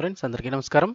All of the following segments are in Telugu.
ఫ్రెండ్స్ అందరికీ నమస్కారం.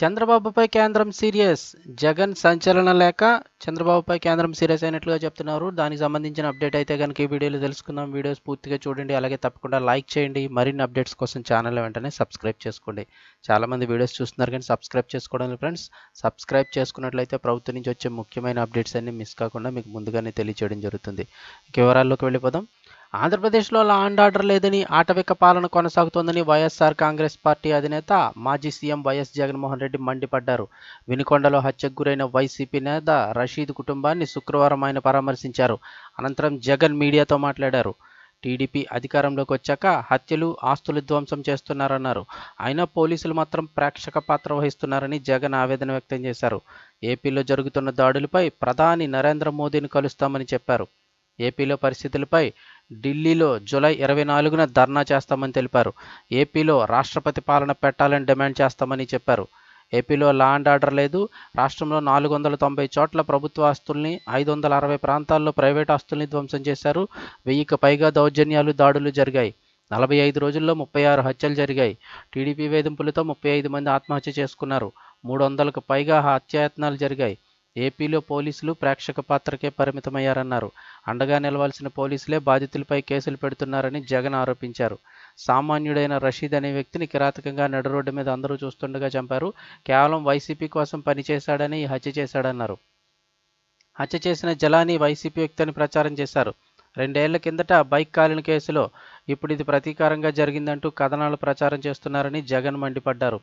చంద్రబాబుపై కేంద్రం సీరియస్ జగన్ సంచలన లేక చంద్రబాబుపై కేంద్రం సీరియస్ అయినట్లుగా చెప్తున్నారు. దానికి సంబంధించిన అప్డేట్ అయితే కనుక ఈ వీడియోలో తెలుసుకుందాం. వీడియోస్ పూర్తిగా చూడండి. అలాగే తప్పకుండా లైక్ చేయండి. మరిన్ని అప్డేట్స్ కోసం ఛానల్ వెంటనే సబ్స్క్రైబ్ చేసుకోండి. చాలామంది వీడియోస్ చూస్తున్నారు కానీ సబ్స్క్రైబ్ చేసుకోవడం ఫ్రెండ్స్. సబ్స్క్రైబ్ చేసుకున్నట్లయితే ప్రభుత్వం నుంచి వచ్చే ముఖ్యమైన అప్డేట్స్ అన్ని మిస్ కాకుండా మీకు ముందుగానే తెలియచేయడం జరుగుతుంది. ఇక వివరాల్లోకి వెళ్ళిపోదాం. ఆంధ్రప్రదేశ్లో లా అండ్ ఆర్డర్ లేదని ఆటవిక పాలన కొనసాగుతోందని వైఎస్ఆర్ కాంగ్రెస్ పార్టీ అధినేత మాజీ సీఎం వైఎస్ జగన్మోహన్ రెడ్డి మండిపడ్డారు. వినుకొండలో హత్యకు గురైన వైసీపీ నేత రషీద్ కుటుంబాన్ని శుక్రవారం ఆయన పరామర్శించారు. అనంతరం జగన్ మీడియాతో మాట్లాడారు. టీడీపీ అధికారంలోకి వచ్చాక హత్యలు ఆస్తులు ధ్వంసం చేస్తున్నారన్నారు. అయినా పోలీసులు మాత్రం ప్రేక్షక పాత్ర వహిస్తున్నారని జగన్ ఆవేదన వ్యక్తం చేశారు. ఏపీలో జరుగుతున్న దాడులపై ప్రధాని నరేంద్ర మోదీని కలుస్తామని చెప్పారు. ఏపీలో పరిస్థితులపై ఢిల్లీలో జూలై ఇరవై నాలుగున ధర్నా చేస్తామని తెలిపారు. ఏపీలో రాష్ట్రపతి పాలన పెట్టాలని డిమాండ్ చేస్తామని చెప్పారు. ఏపీలో లా అండ్ ఆర్డర్ లేదు. రాష్ట్రంలో నాలుగు వందల తొంభై చోట్ల ప్రభుత్వ ఆస్తుల్ని ఐదు వందల అరవై ప్రాంతాల్లో ప్రైవేట్ ఆస్తుల్ని ధ్వంసం చేశారు. వెయ్యికి పైగా దౌర్జన్యాలు దాడులు జరిగాయి. నలభై ఐదు రోజుల్లో ముప్పై ఆరు హత్యలు జరిగాయి. టీడీపీ వేధింపులతో ముప్పై ఐదు మంది ఆత్మహత్య చేసుకున్నారు. మూడు వందలకు పైగా హత్యాయత్నాలు జరిగాయి. ఏపీలో పోలీసులు ప్రేక్షక పాత్రకే పరిమితమయ్యారన్నారు. అండగా నిలవాల్సిన పోలీసులే బాధితులపై కేసులు పెడుతున్నారని జగన్ ఆరోపించారు. సామాన్యుడైన రషీద్ అనే వ్యక్తిని కిరాతకంగా నడురోడ్డు మీద అందరూ చూస్తుండగా చంపారు. కేవలం వైసీపీ కోసం పనిచేశాడని ఈ హత్య చేశాడన్నారు. హత్య చేసిన జలాని వైసీపీ వ్యక్తి అని ప్రచారం చేశారు. రెండేళ్ళ కిందట బైక్ కాలిన కేసులో ఇప్పుడు ఇది ప్రతీకారంగా జరిగిందంటూ కథనాలు ప్రచారం చేస్తున్నారని జగన్ మండిపడ్డారు.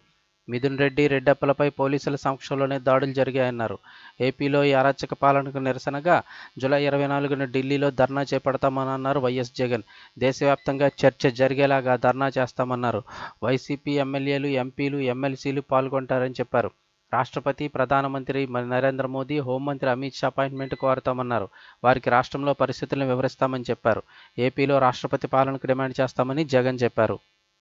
మిథున్ రెడ్డి రెడ్డప్పలపై పోలీసుల సమక్షంలోనే దాడులు జరిగాయన్నారు. ఏపీలో ఈ అరాచక పాలనకు నిరసనగా జూలై ఇరవై నాలుగున ఢిల్లీలో ధర్నా చేపడతామని అన్నారు వైఎస్ జగన్. దేశవ్యాప్తంగా చర్చ జరిగేలాగా ధర్నా చేస్తామన్నారు. వైసీపీ ఎమ్మెల్యేలు ఎంపీలు ఎమ్మెల్సీలు పాల్గొంటారని చెప్పారు. రాష్ట్రపతి ప్రధానమంత్రి నరేంద్ర మోదీ హోంమంత్రి అమిత్ షా అపాయింట్మెంట్ కోరుతామన్నారు. వారికి రాష్ట్రంలో పరిస్థితులను వివరిస్తామని చెప్పారు. ఏపీలో రాష్ట్రపతి పాలనకు డిమాండ్ చేస్తామని జగన్ చెప్పారు.